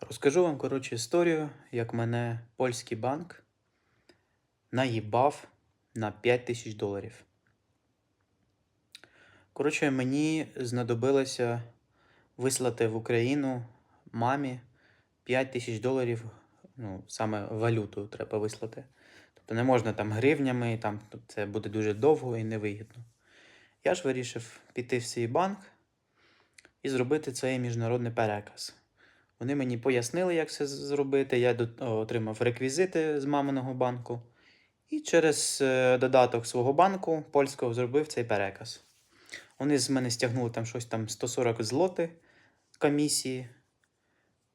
Розкажу вам, коротше, історію, як мене польський банк наїбав на 5 тисяч доларів. Коротше, мені знадобилося вислати в Україну мамі 5 тисяч доларів, ну, саме валюту треба вислати. Тобто не можна там гривнями, там тобто це буде дуже довго і невигідно. Я ж вирішив піти в свій банк і зробити цей міжнародний переказ. Вони мені пояснили, як це зробити. Я отримав реквізити з маминого банку. І через е, додаток свого банку польського зробив цей переказ. Вони з мене стягнули там щось там 140 злоти комісії.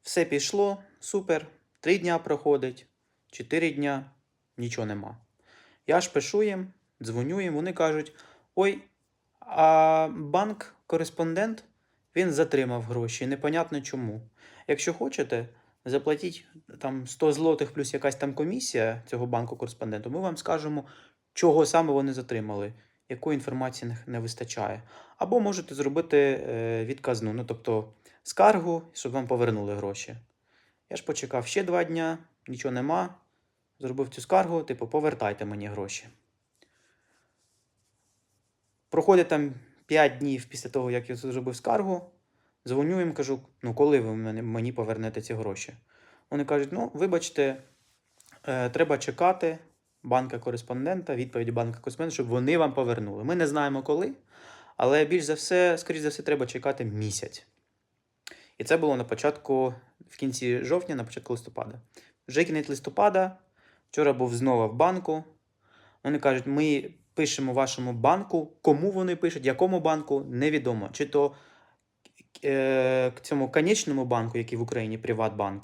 Все пішло, супер. Три дня проходить, чотири дня, нічого нема. Я ж пишу їм, дзвоню їм, вони кажуть: ой, а банк-кореспондент він затримав гроші, непонятно чому. Якщо хочете, заплатіть там 100 злотих плюс якась там комісія цього банку кореспонденту, ми вам скажемо, чого саме вони затримали, якої інформації не- вистачає. Або можете зробити е, відказну, ну тобто скаргу, щоб вам повернули гроші. Я ж почекав ще два дня, нічого нема. Зробив цю скаргу, типу, повертайте мені гроші. Проходить там 5 днів після того, як я зробив скаргу. Дзвоню їм, кажу, ну коли ви мені, повернете ці гроші? Вони кажуть: ну, вибачте, е, треба чекати банка кореспондента, відповідь банка кореспондента, щоб вони вам повернули. Ми не знаємо коли, але більш за все, скоріш за все, треба чекати місяць. І це було на початку, в кінці жовтня, на початку листопада. Вже кінець листопада, вчора був знову в банку. Вони кажуть, ми пишемо вашому банку. Кому вони пишуть, якому банку, невідомо. Чи то е, к цьому конечному банку, який в Україні Приватбанк,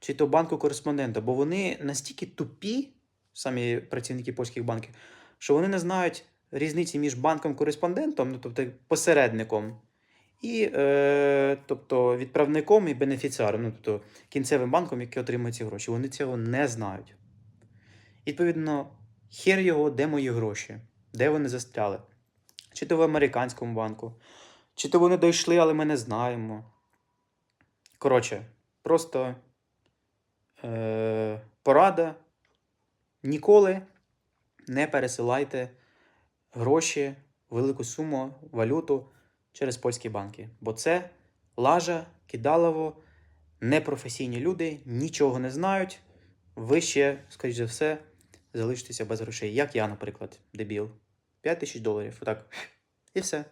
чи то банку кореспондента, бо вони настільки тупі, самі працівники польських банків, що вони не знають різниці між банком-кореспондентом, ну тобто посередником, і е, тобто відправником і бенефіціаром, ну тобто кінцевим банком, який отримує ці гроші. Вони цього не знають. Відповідно, хер його, де мої гроші, де вони застряли. Чи то в американському банку, чи то вони дійшли, але ми не знаємо. Коротше, просто е, порада. Ніколи не пересилайте гроші, велику суму, валюту через польські банки. Бо це лажа, кидалово, непрофесійні люди, нічого не знають. Ви ще, скоріш за все, залишитеся без грошей. Як я, наприклад, дебіл. 5 тисяч доларів. Отак. І все.